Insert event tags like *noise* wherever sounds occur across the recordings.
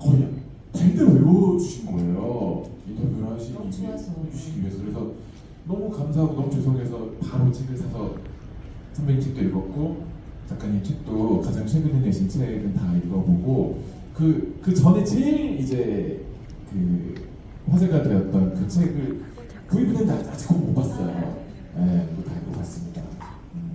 거의 잘때 외워주신 거예요. 인터뷰를 하시, 너무 좋아서. 해주시기 위해서. 그래서 너무 감사하고 너무 죄송해서 바로 책을 사서 선배님 책도 읽었고 작가님 책도 가장 최근에 내신 책은 다 읽어보고 그, 그 전에 제일 이제 그 화제가 되었던 그 책을 구입했는데 아직 꼭못 봤어요. 네, 그거 다 읽어봤습니다.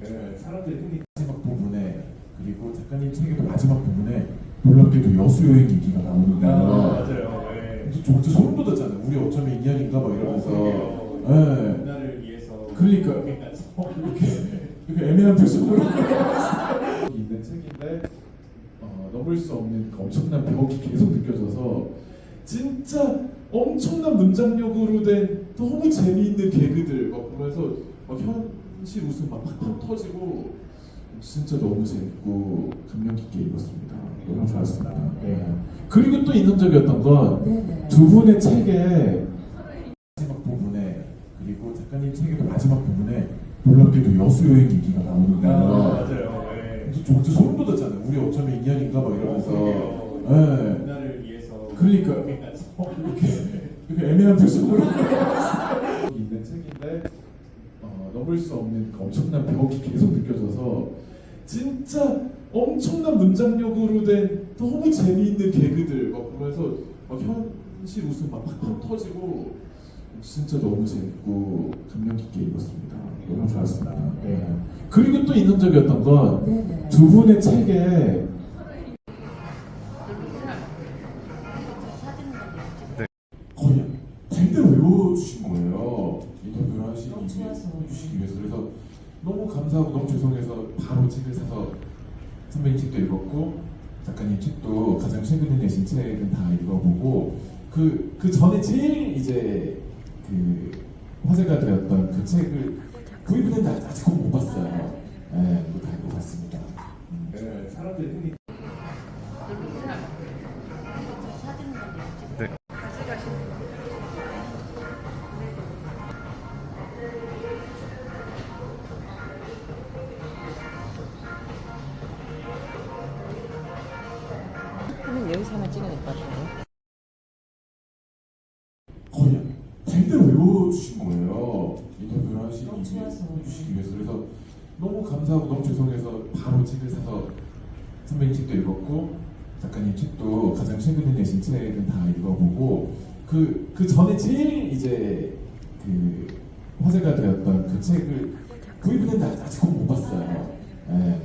네, 사람들이 흔히 마지막 부분에 그리고 작가님 책의 마지막 부분에 놀랍게도 여수 여행 얘기가 나오는 거예요. 맞아요. 네. 저 진짜 소름 돋았잖아요. 우리 어쩌면 인연인가 막 이러면서. 그러게요. 네. 문화를 위해서 그러니까. 이렇게, 이렇게 애매한 표정으로 *laughs* 있는 책인데 어, 넘을 수 없는 그 엄청난 벽이 계속 느껴져서 진짜 엄청난 문장력으로 된 너무 재미있는 개그들 막 보면서 막 현실 웃음 막 팍팍 터지고 진짜 너무 재밌고 감명 깊게 읽었습니다. 너무 좋았습니다. 네. 그리고 또 인상적이었던 건 네네. 두 분의 책의 마지막 부분에 그리고 작가님 책의 마지막 부분에 놀랍게도 여수 여행 얘기가 나오는 거예요. 맞아요. 네. 저 진짜 소름 돋았잖아요. 우리 어쩌면 인연인가 막 이러면서. 그러게요. 네. 문화를 위해서 그러니까. 그렇게까지. 이렇게, 이렇게 애매한 표정으로 *laughs* 있는 책인데 어, 넘을 수 없는 그 엄청난 벽이 계속 느껴져서 진짜 엄청난 문장력으로 된 너무 재미있는 개그들 막 보면서 막 현실 웃음 막 팍팍 터지고 진짜 너무 재밌고 감명 깊게 읽었습니다. 너무 좋았습니다. 네. 그리고 또 인상적이었던 건 네네. 두 분의 책에 거의 잘때 외워주신 거예요. 인터뷰를 하시, 너무 좋아서. 해주시기 위해서. 그래서 너무 감사하고 너무 죄송해서 바로 책을 사서 선배님 책도 읽었고 작가님 책도 가장 최근에 내신 책은 다 읽어보고 그, 그 전에 제일 이제 그 화제가 되었던 그 책을 구입했는데 아직 꼭못 봤어요. 감사하고 너무 죄송해서 바로 책을 사서 선배님 책도 읽었고 작가님 책도 가장 최근에 내신 책은 다 읽어보고 그, 그 전에 제일 이제 그 화제가 되었던 그 책을 구입했는데 아직 꼭못 봤어요. 네,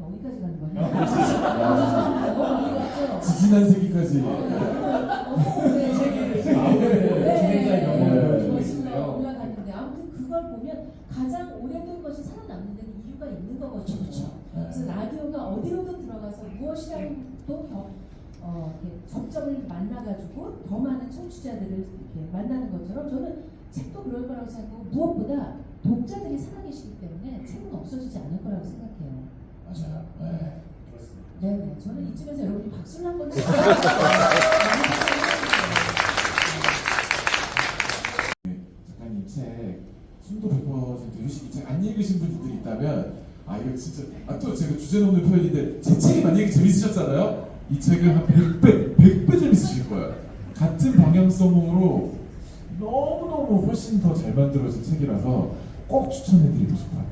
여기까지 가는 어디 갔죠? 지지난 세기까지 네. 진행자의 경험을 네. 보여주시네요. 올라갔는데 아무튼 그걸 보면 가장 오래된 것이 살아남는 데는 이유가 있는 거거든요. 그렇죠. 그래서 라디오가 어디로든 들어가서 무엇이라도 겨, 어, 이렇게 접점을 만나가지고 더 많은 청취자들을 이렇게 만나는 것처럼 저는 책도 그럴 거라고 생각하고 무엇보다 독자들이 살아계시기 때문에 책은 없어지지 않을 거라고 생각해요. 맞아요. 네, 그렇습니다. 네, 저는 이쯤에서 여러분이 박수를 한번 *laughs* 쳐주세요. 작가님 책 순도 100% 유식 이 책안 읽으신 분들이 있다면 아 이거 진짜 아 또 제가 주제 넘는 표현인데 제 책이 만약에 재밌으셨잖아요 이 책을 한 100배 100배 재밌으실 거예요 같은 방향성으로 너무너무 훨씬 더 잘 만들어진 책이라서 꼭 추천해드리고 싶어요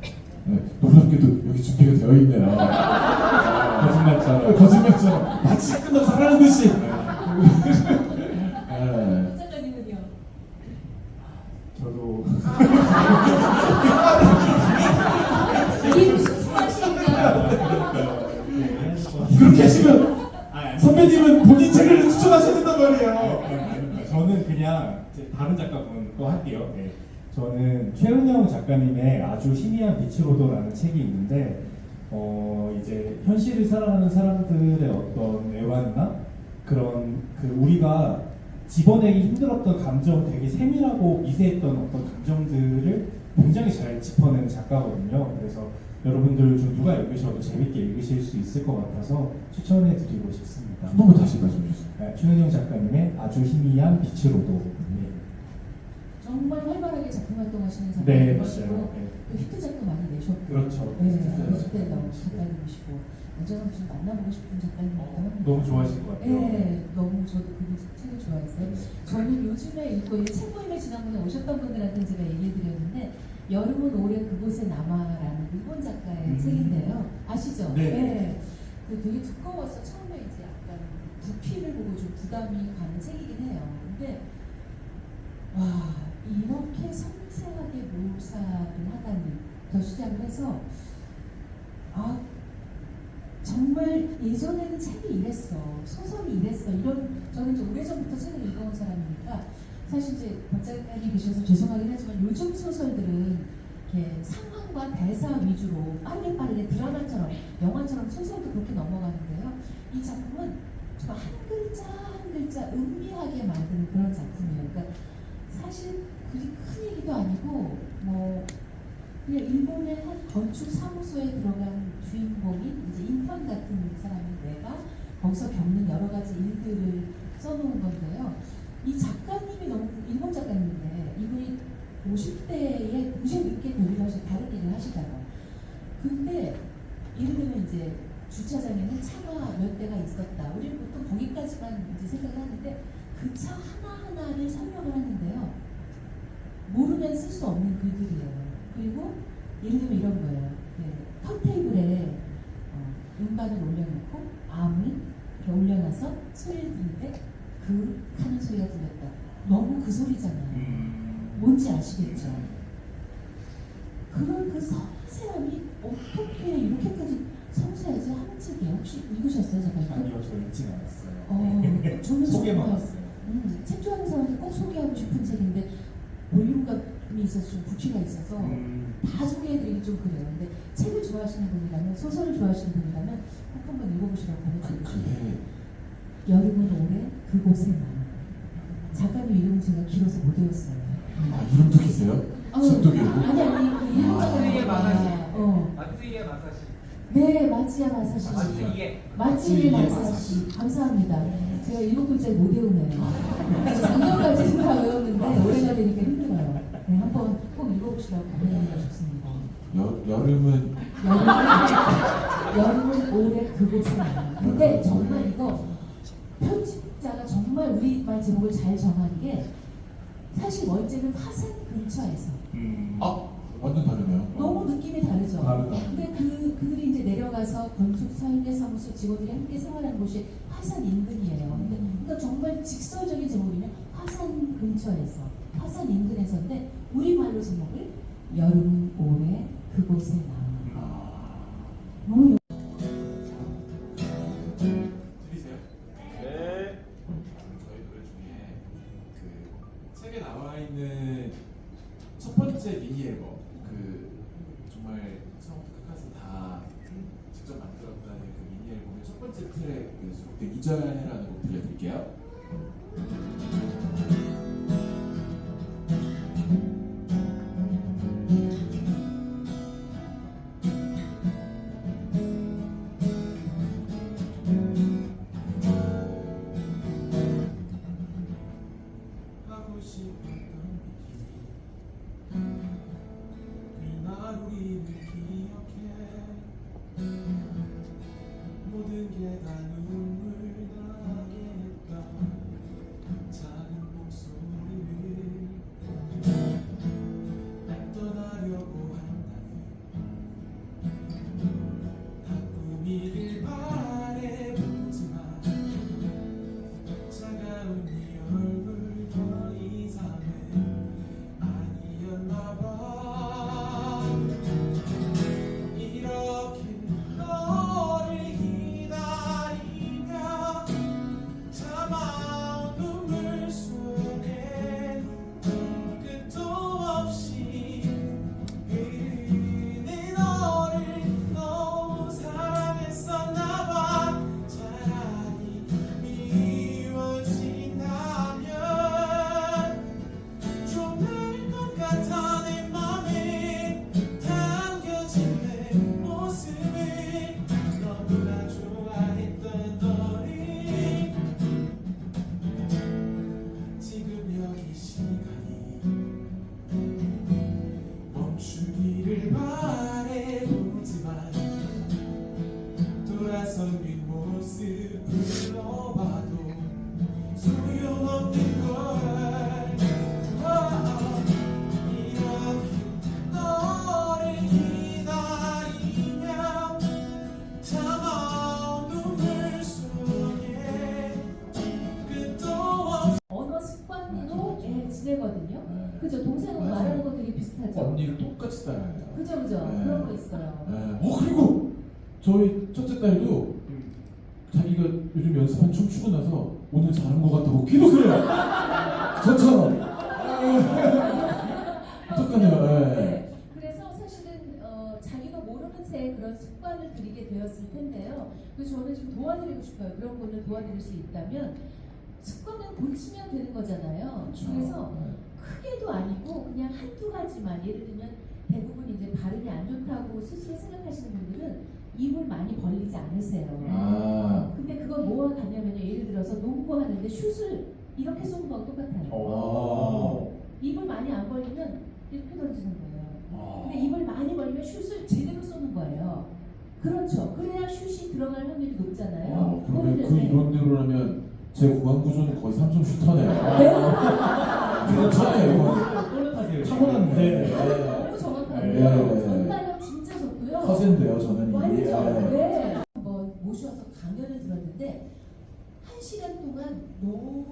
네, 놀랍게도 여기 준비가 되어 있네요 *laughs* 거짓말처럼 거짓말처럼 마치 끝나고 사라는 듯이 네. *laughs* 작가님은요? 저도 이게 무슨 수하시인가? 그렇게 하시면 아, 선배님은 본인 책을 추천하셔야 된단 말이에요. 네, 저는 그냥 이제 다른 작가분 또 할게요. 네. 저는 최은영 작가님의 아주 희미한 빛으로도라는 책이 있는데 어 이제 현실을 살아가는 사람들의 어떤 애환이나 그런 그 우리가 집어내기 힘들었던 감정, 되게 세밀하고 미세했던 어떤 감정들을 굉장히 잘 짚어내는 작가거든요. 그래서 여러분들 중 누가 읽으셔도 재밌게 읽으실 수 있을 것 같아서 추천해 드리고 싶습니다. 한 번만 다시 말씀해 주세요. 네, 최은영 작가님의 아주 희미한 빛으로도. 네, 정말 활발하게 작품 활동하시는 네 작가님이시고 맞아요. 네. 또 히트작도 많이 내셨고 그렇죠. 네, 네. 그때 너무 작가님이시고 언제나 좀 만나보고 싶은 작가님이에요. 너무 좋아하실 것 같아요. 네, 너무 저도 그 책을 좋아했어요. 저는 요즘에 읽고 이 책 모임에 지난번에 오셨던 분들한테 제가 얘기해 드렸는데 여름은 올해 그곳에 남아라는 일본 작가의 음. 책인데요. 아시죠? 네. 그 되게 두꺼워서 처음에 이제 약간 부피를 보고 좀 부담이 가는 책이긴 해요. 근데 와 이렇게 섬세하게 묘사를 하다니 더 시작을 해서 아 정말 예전에는 책이 이랬어 소설이 이랬어. 이런 저는 이제 오래전부터 책을 읽어온 사람이니까 사실 이제 박 작가님 계셔서 죄송하긴 하지만 요즘 소설들은 이렇게 상황과 대사 위주로 빠르게 드라마처럼 영화처럼 소설도 그렇게 넘어가는데요. 이 작품은 정말 한 글자 한 글자 음미하게 만드는 그런 작품이에요. 그러니까 사실 그리 큰 얘기도 아니고 뭐 그냥 일본의 한 건축 사무소에 들어간 주인공인 이제 인턴 같은 사람인 내가 거기서 겪는 여러 가지 일들을 써놓은 건데요. 이 작가님이 너무 일본 작가님인데 이분이 50대에 굉장히 늦게 데뷔를 하셔 다른 일을 하시다가 근데 예를 들면 이제 주차장에는 차가 몇 대가 있었다. 우리는 보통 거기까지만 이제 생각을 하는데 그 차 하나하나를 설명을 하는데요. 모르면 쓸 수 없는 글들이에요. 그리고 예를 들면 이런 거예요. 예, 턴테이블에 어, 음반을 올려놓고 암을 이렇게 올려놔서 소리를 듣는데 그 하는 소리가 들렸다. 너무 그 소리잖아요. 음. 뭔지 아시겠죠? 그런 그 섬세함이 어떻게 이렇게까지 섬세하지 하는 책이에요. 혹시 읽으셨어요, 잠깐? 아니요, 저 읽진 않았어요. 어, 저는 *laughs* 소개만 봤어요. 음, 책 좋아하는 사람한테 꼭 소개하고 싶은 책인데 볼륨감이 있어서 좀 부피가 있어서 음. 다 소개해드리기 좀 그래요. 근데 책을 좋아하시는 분이라면 소설을 좋아하시는 분이라면 꼭 한번 읽어보시라고 그, 권해드릴게요. 그해 여름은 올해 그곳에 나. 작가님 이름은 제가 길어서 못 외웠어요. 아 이름도 기세요? 어, 책도 기고 아니 아니 그 일본 아. 작가님 마사시. 어. 마츠이에 마사시. 네 마츠야 마사시. 마츠이에. 마츠이 마츠이에 마사시. 감사합니다. 제가 일곱 글자를 못 외우네요. *laughs* 작년까지는 다 외웠는데 올해가 되니까 힘들어요. 네, 한번 꼭 읽어보시라고 권해드리고 싶습니다. 여, 여름은 여름은, 여름은 올해 그곳에 나. 근데 정말 이거 편집자가 정말 우리말 제목을 잘 정한 게 사실 원제는 화산 근처에서 음. 아 완전 다르네요. 너무 느낌이 다르죠. 다르다. 근데 그 그들이 이제 내려가서 건축 설계사무소 직원들이 함께 생활하는 곳이 화산 인근이에요. 근데 그러니까 정말 직설적인 제목이면 화산 근처에서 화산 인근에서인데 우리 말로 제목을 여름 올해 그곳에 나. 너무 여- 들리세요? 네. 저희 노래 중에 그 책에 나와 있는 첫 번째 미니 앨범 그 정말 처음부터 끝까지 다 직접 만들었다는 그 미니 앨범의 첫 번째 트랙에 수록된 이절해라는 곡 들려드릴게요. 그죠? 동생하고 맞아요. 말하는 거 되게 비슷하죠? 언니를 똑같이 따라해요. 그죠, 그죠? 네. 그런 거 있어요. 네. 어 그리고 저희 첫째 딸도 자기가 요즘 연습한 춤 추고 나서 오늘 잘한 것 같다고 *laughs* 그래요. 저처럼. 어떡하냐. 네. 네. 그래서 사실은 어, 자기가 모르는 새에 그런 습관을 들이게 되었을 텐데요. 그래서 저는 좀 도와드리고 싶어요. 그런 분을 도와드릴 수 있다면 습관은 고치면 되는 거잖아요. 그래서 네. 크게도 아니고 그냥 한두 가지만 예를 들면 대부분 이제 발음이 안 좋다고 스스로 생각하시는 분들은 입을 많이 벌리지 않으세요. 아. 근데 그걸 뭐와 같냐면요. 예를 들어서 농구하는데 슛을 이렇게 쏘는 거랑 똑같아요. 어. 입을 많이 안 벌리면 이렇게 던지는 거예요. 아. 근데 입을 많이 벌리면 슛을 제대로 쏘는 거예요. 그렇죠. 그래야 슛이 들어갈 확률이 높잖아요. 어, 그러면 그 그런데 이론대로라면 제 구강 구조는 거의 삼성 슈터네요. 네. 괜찮아요, 이거. 또렷하게. 네. 너무 정확하고요. 네. 전달력 진짜 좋고요. 허세인데요, 저는 이게. 완전 네. 한번 모셔서 강연을 들었는데 한 시간 동안 너무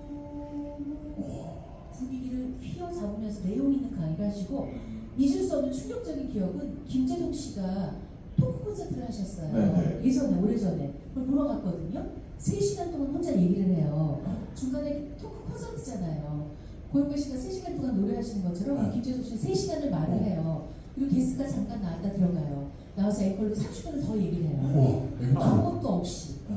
분위기를 휘어잡으면서 내용 있는 강의를 하시고 잊을 수 없는 충격적인 기억은 김재동 씨가 토크 콘서트를 하셨어요. 네네. 예전에 오래전에 그걸 보러 갔거든요. 3시간 동안 혼자 얘기를 해요. 중간에 토크 콘서트잖아요. 고영배 씨가 3시간 동안 노래하시는 것처럼 네. 김재동 씨는 3시간을 말을 해요. 그리고 게스트가 잠깐 나왔다 들어가요. 나와서 앵콜로 30분을 더 얘기를 해요. 와, 멘트. 아무것도 없이. 네.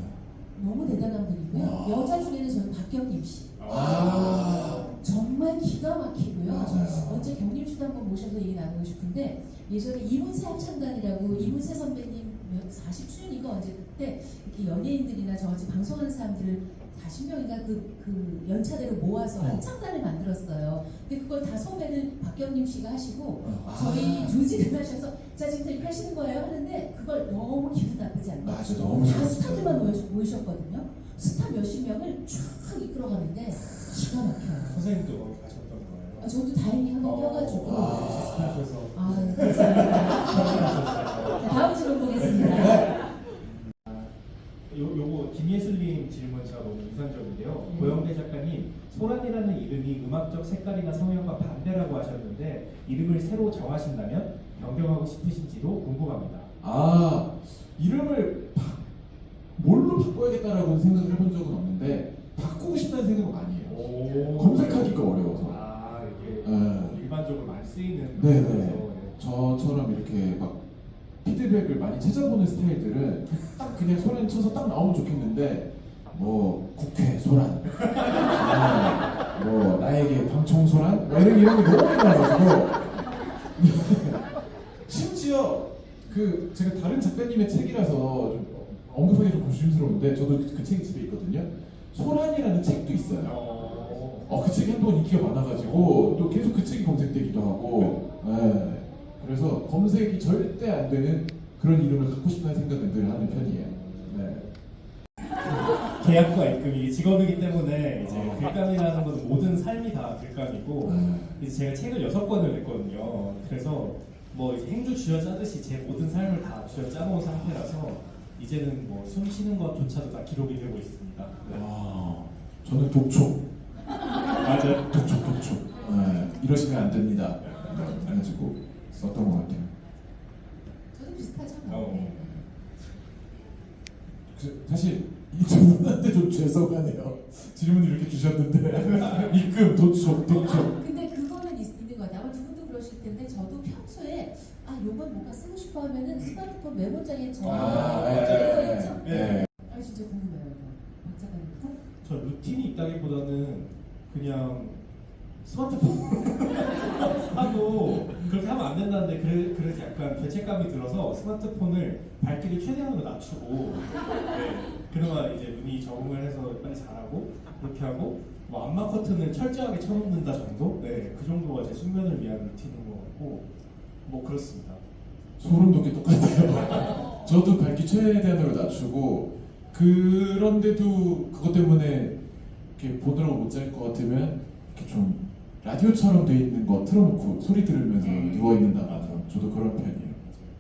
너무 대단한 분이고요. 와. 여자 중에는 저는 박경림 씨. 아. 정말 기가 막히고요. 맞아요. 언제 경림 씨도 한번 모셔서 얘기 나누고 싶은데 예전에 이문세 합 창단이라고 이문세 선배님 40주년인가 언제 때 이렇게 연예인들이나 저같이 방송하는 사람들을 40명인가 그, 그 연차대로 모아서 어. 합창단을 만들었어요. 근데 그걸 다 섭외를 박경림 씨가 하시고 아. 저희 조직을 하셔서 자 지금 이렇게 하시는 거예요 하는데 그걸 너무 기분 나쁘지 않게 맞아, 너무 다 좋았어요. 스타들만 모이셨- 모이셨거든요. 스타 몇십 명을 쫙 이끌어가는데 기가 막혀요. 선생님도 가셨던 아, 거예요? 저도 다행히 한번 어, 껴가지고. 아. 비슷하셔서 아, 감사합니다. *laughs* 네, 다음 질문 보겠습니다. 요, 요거 김예슬 님 질문 제가 너무 인상적인데요. 음. 고영대 작가님, 소란이라는 이름이 음악적 색깔이나 성향과 반대라고 하셨는데 이름을 새로 정하신다면 변경하고 싶으신지도 궁금합니다. 아, 이름을 바, 뭘로 바꿔야겠다라고 생각을 해본 적은 없는데 바꾸고 싶다는 생각은 아니에요. 오. 검색하기가 어려워서. 아 이게 네. 일반적으로 많이 쓰이는 네네. 거라서, 저처럼 이렇게 막 피드백을 많이 찾아보는 스타일들은 딱 그냥 소란 쳐서 딱 나오면 좋겠는데 뭐 국회 소란, 아, 뭐 나에게 방청 소란, 뭐 이런 이런 게 너무 많아가지고 *laughs* 심지어 그 제가 다른 작가님의 책이라서 좀 언급하기 좀 조심스러운데 저도 그 책이 집에 있거든요. 소란이라는 책도 있어요. 어. 어, 그 책이 한번 인기가 많아가지고 또 계속 그 책이 검색되기도 하고 예. 그래서 검색이 절대 안 되는 그런 이름을 갖고 싶다는 생각을 늘 하는 편이에요 네. 계약과 입금이 직업이기 때문에 이제 어. 글감이라는 건 모든 삶이 다 글감이고 음. 이제 제가 책을 여섯 권을 냈거든요. 그래서 뭐 이제 행주 쥐어 짜듯이 제 모든 삶을 다 쥐어 짜놓은 상태라서 이제는 뭐 숨 쉬는 것조차도 다 기록이 되고 있습니다. 네. 아, 저는 독촉 맞아요. 독촉 독촉 예, 이러시면 안 됩니다 그래가지고 썼던 것 같아요 저도 비슷하죠. 어. 네. 그, 사실 이두 분한테 좀 죄송하네요 질문을 이렇게 주셨는데 *laughs* 입금 독촉 독촉 아, 근데 그거는 있, 있는 것 같아요. 아마 두 분도 그러실 텐데 저도 평소에 아 요건 뭔가 쓰고 싶어 하면은 스마트폰 메모장에 적어 아, 아, 예, 예, 있죠? 예. 아 진짜 궁금해요. 이거. 박 작가님부터? 저 루틴이 있다기보다는 그냥 스마트폰 *laughs* 하고 그렇게 하면 안 된다는데 그래, 그래서 약간 죄책감이 들어서 스마트폰을 밝기를 최대한으로 낮추고 네, 그나마 이제 눈이 적응을 해서 빨리 자라고 그렇게 하고 뭐 안마 커튼을 철저하게 쳐놓는다 정도? 네, 그 정도가 제 숙면을 위한 루틴인 것 같고 뭐 그렇습니다. 소름 돋기 똑같아요. *laughs* 저도 밝기 최대한으로 낮추고 그런데도 그것 때문에 이렇게 보느라고 못 잘 것 같으면 이렇게 좀 라디오처럼 돼 있는 거 틀어놓고 소리 들으면서 누워 있는다거나 저도 그런 편이에요.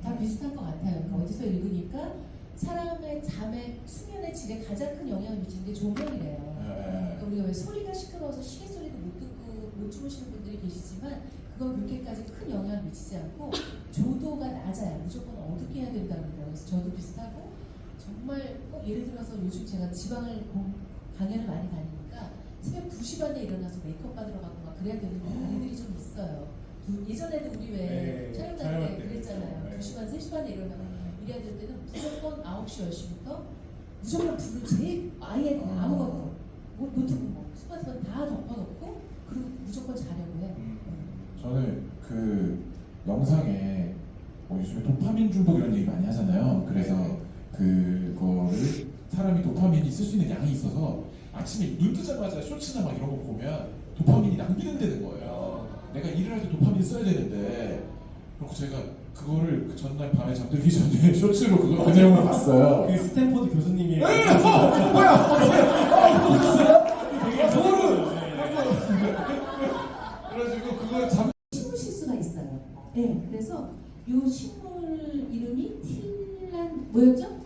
다 비슷한 것 같아요. 그러니까 어디서 읽으니까 사람의 잠의 수면의 질에 가장 큰 영향을 미치는 게 조명이래요. 네. 그러니까 우리가 왜 소리가 시끄러워서 시계 소리도 못 듣고 못 주무시는 분들이 계시지만 그건 그렇게까지 큰 영향을 미치지 않고 조도가 낮아요. 무조건 어둡게 해야 된다고 그래요. 그래서 저도 비슷하고 정말 꼭 예를 들어서 요즘 제가 지방을 공- 강연을 많이 다니니까 새벽 2시 반에 일어나서 메이크업 받으러 막 그래야 되는 날들이 좀 있어요. 두- 예전에도 우리 왜 네, 촬영 촬영할 다닐 때때 그랬잖아요. 그랬죠. 2시 반, 3시 반에 일어나면 이래야 될 때는 무조건 9시, 10시부터 무조건 불을 제일 아예 그냥 아무것도 뭐 노트북 뭐 스마트폰 다 덮어놓고 그리고 무조건 자려고 해. 음. 저는 그 영상에 뭐 요즘에 도파민 중독 이런 얘기 많이 하잖아요. 그래서 그거를 사람이 도파민이 쓸 수 있는 양이 있어서 아침에 눈 뜨자마자 쇼츠나 막 이런 거 보면 도파민이 낭비된다는 거예요. 내가 일을 할 때 도파민 써야 되는데 그리고 제가 그거를 그 전날 밤에 잠들기 전에 *laughs* 쇼츠로 그거 그 내용을 봤어요. 그 스탠포드 교수님이 네, 어, 뭐야? 되게 저거를! 네. 그래가지고 그걸 잠 식물 실수가 있어요. 네, 그래서 요 식물 이름이 틸란 뭐였죠?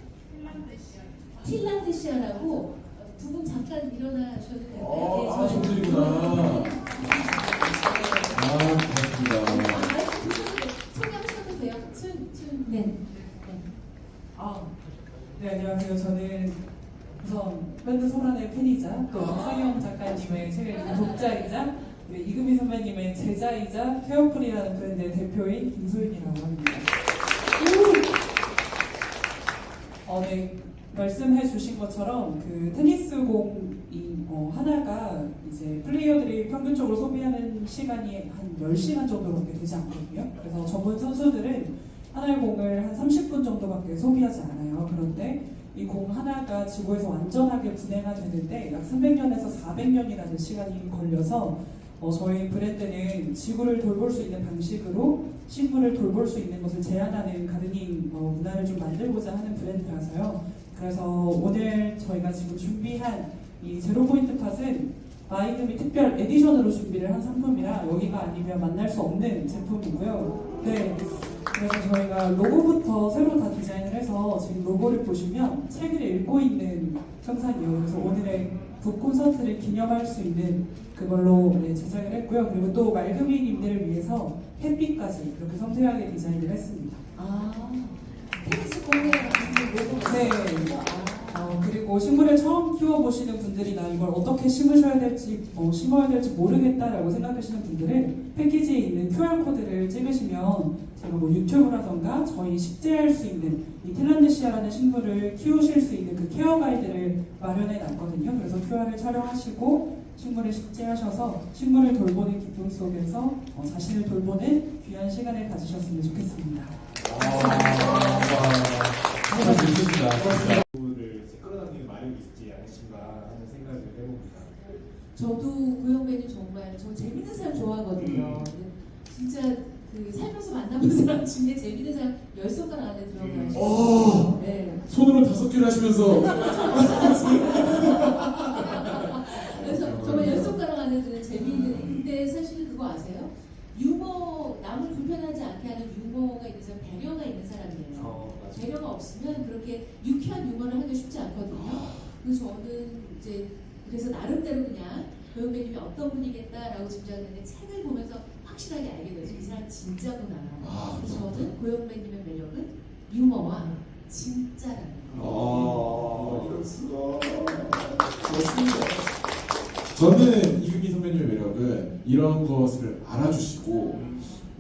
틸란드시아라고 두 분 잠깐 일어나셔도 될까요? 어, 아, 저희- 저분들이구나. 아, 아, 고맙습니다. 드셔도 돼요. 소개하셔도 돼요. 춘, 춘, 네. 네. 아, 네 안녕하세요. 저는 우선 밴드 소란의 팬이자 또 박상영 작가님의 최근 독자이자 네, 이금희 선배님의 제자이자 페어풀이라는 브랜드의 대표인 김소윤이라고 합니다. 어, 네, 말씀해 주신 것처럼 그 테니스 공이 어, 하나가 이제 플레이어들이 평균적으로 소비하는 시간이 한 10시간 정도밖에 되지 않거든요. 그래서 전문 선수들은 하나의 공을 한 30분 정도밖에 소비하지 않아요. 그런데 이 공 하나가 지구에서 완전하게 분해가 되는데 약 300년에서 400년이라는 시간이 걸려서 어, 저희 브랜드는 지구를 돌볼 수 있는 방식으로 식물을 돌볼 수 있는 것을 제안하는 가드닝 어, 문화를 좀 만들고자 하는 브랜드라서요. 그래서 오늘 저희가 지금 준비한 이 제로 포인트 팟은 마이드미 특별 에디션으로 준비를 한 상품이라 여기가 아니면 만날 수 없는 제품이고요. 네. 그래서 저희가 로고부터 새로 다 디자인을 해서 지금 로고를 보시면 책을 읽고 있는 형상이에요. 그래서 오늘의 북 콘서트를 기념할 수 있는 그걸로 네, 제작을 했고요. 그리고 또 말금이님들을 위해서 햇빛까지 이렇게 섬세하게 디자인을 했습니다. 아, 테니스 로고가 네. 어, 그리고 식물을 처음 키워보시는 분들이나 이걸 어떻게 심으셔야 될지, 어, 심어야 될지 모르겠다라고 생각하시는 분들은 패키지에 있는 QR코드를 찍으시면 제가 뭐 유튜브라던가 저희 식재할 수 있는 이 틸란드시아라는 식물을 키우실 수 있는 그 케어 가이드를 마련해 놨거든요. 그래서 QR을 촬영하시고 식물을 식재하셔서 식물을 돌보는 기쁨 속에서 어, 자신을 돌보는 귀한 시간을 가지셨으면 좋겠습니다. 재밌습니다. 를 끌어당기는 마력이 있지 않으신가 하는 생각을 해봅니다. 저도 고영배님 정말 저 재밌는 사람 좋아하거든요. 진짜 그 살면서 만나본 사람 중에 재밌는 사람 열 손가락 안에 들어가시고. 오! 네. 손으로 다섯 개를 하시면서 *laughs* 그래서 정말 열 손가락 안에 드는 재미있는. 근데 사실 그거 아세요? 남을 불편하지 않게 하는 유머가 있는 사람 배려가 있는 사람이에요. 어, 배려가 없으면 그렇게 유쾌한 유머를 하기 쉽지 않거든요. 그래서 저는 이제 그래서 나름대로 그냥 고영배님이 어떤 분이겠다라고 짐작했는데 책을 보면서 확실하게 알게 되죠. 이 사람 진짜구나. 아, 그래서 저는 고영배님의 매력은 유머와 진짜라는 거. 아, 이럴 수가. 좋습니다. 저는 이금희 선배님의 매력은 이런 것을 알아주시고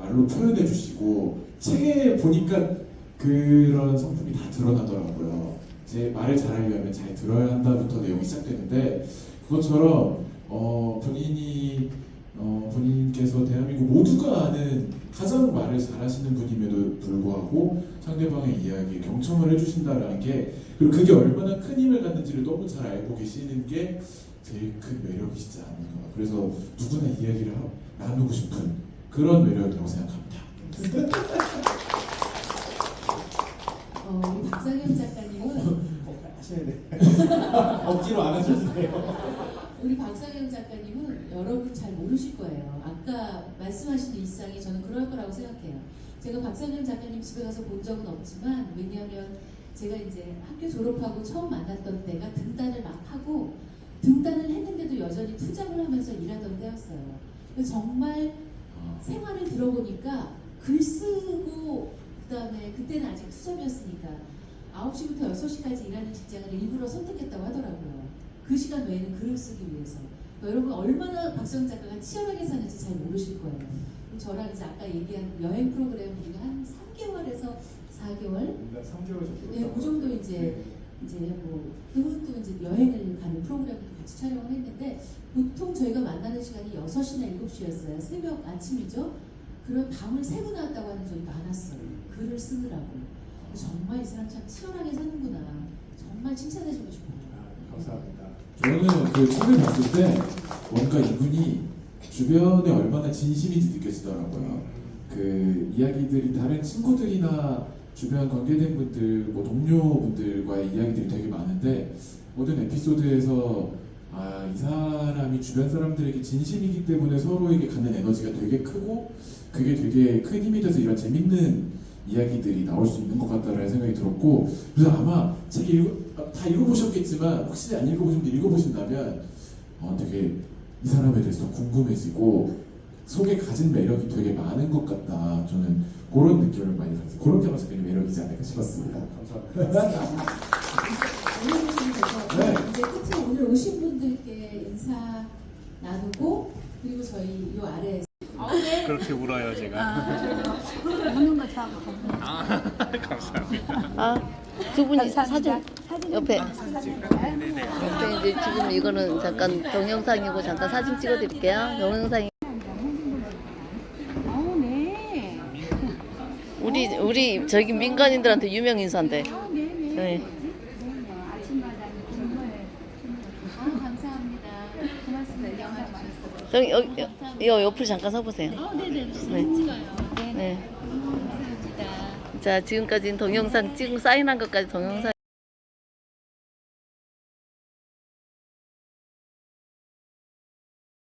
말로 표현해 주시고 책에 보니까 그런 성품이 다 드러나더라고요. 제 말을 잘하려면 잘 들어야 한다부터 내용이 시작되는데 그것처럼 어, 본인이 어, 본인께서 대한민국 모두가 아는 가장 말을 잘하시는 분임에도 불구하고 상대방의 이야기에 경청을 해주신다라는 게 그리고 그게 얼마나 큰 힘을 갖는지를 너무 잘 알고 계시는 게 제일 큰 매력이시지 않을까. 그래서 누구나 이야기를 하- 나누고 싶은 그런 매력이라고 생각합니다. 어, 우리 박상현 작가님은 *laughs* 하셔야 돼. *laughs* 억지로 안 하셔주세요. 우리 박상현 작가님은 여러분 잘 모르실 거예요. 아까 말씀하신 일상이 저는 그럴 거라고 생각해요. 제가 박상현 작가님 집에 가서 본 적은 없지만 왜냐하면 제가 이제 학교 졸업하고 처음 만났던 때가 등단을 막 하고 등단을 했는데도 여전히 투잡을 하면서 일하던 때였어요. 정말 아, 생활을 들어보니까 글 쓰고 그다음에 그때는 아직 투잡이었으니까 9시부터 6시까지 일하는 직장을 일부러 선택했다고 하더라고요. 그 시간 외에는 글을 쓰기 위해서. 그러니까 여러분 얼마나 박정 작가가 치열하게 사는지 잘 모르실 거예요. 저랑 이제 아까 얘기한 여행 프로그램 우리가 한 3개월에서 4개월 3개월 정도. 네, 그 정도 이제 이제 뭐 그것도 이제 여행을 가는 프로그램을 같이 촬영을 했는데 보통 저희가 만나는 시간이 6시나 7시였어요. 새벽 아침이죠. 그런 밤을 새고 나왔다고 하는 적이 많았어요. 글을 쓰느라고. 정말 이 사람 참 치열하게 사는구나. 정말 칭찬해주고 싶어요. 아, 감사합니다. 저는 그 책을 봤을 때 뭔가 이분이 주변에 얼마나 진심인지 느껴지더라고요. 그 이야기들이 다른 친구들이나 주변 관계된 분들, 뭐 동료분들과의 이야기들이 되게 많은데 모든 에피소드에서 아, 이 사람이 주변 사람들에게 진심이기 때문에 서로에게 갖는 에너지가 되게 크고 그게 되게 큰 힘이 돼서 이런 재밌는 이야기들이 나올 수 있는 것 같다는 생각이 들었고 그래서 아마 책 읽, 아, 다 읽어보셨겠지만 혹시 안 읽어보신 분 읽어보신다면 어, 되게 이 사람에 대해서 궁금해지고 속에 가진 매력이 되게 많은 것 같다 저는 그런 느낌을 많이 받았어요 그런 점에서 굉장히 매력이지 않을까 싶었습니다 감사합니다. *laughs* 네. 오늘 오신 분들께 인사 나누고 그리고 저희 요 아래 그렇게 울어요 제가. 아, *laughs* 두 분이 사진 옆에. 옆에 이제 지금 이거는 잠깐 동영상이고 잠깐 사진 찍어드릴게요. 동영상이. 우리 우리 저기 민간인들한테 유명 인사인데. 네. 아, 감사합니다. 고맙습니다. 영화 주셔서. 저기 여, 여, 여 옆으로 잠깐 서보세요. 어, 네네. 네. 사진 찍어요. 네. 네. 감사합니다. 자 지금까지는 동영상 찍은 사인한 것까지 동영상.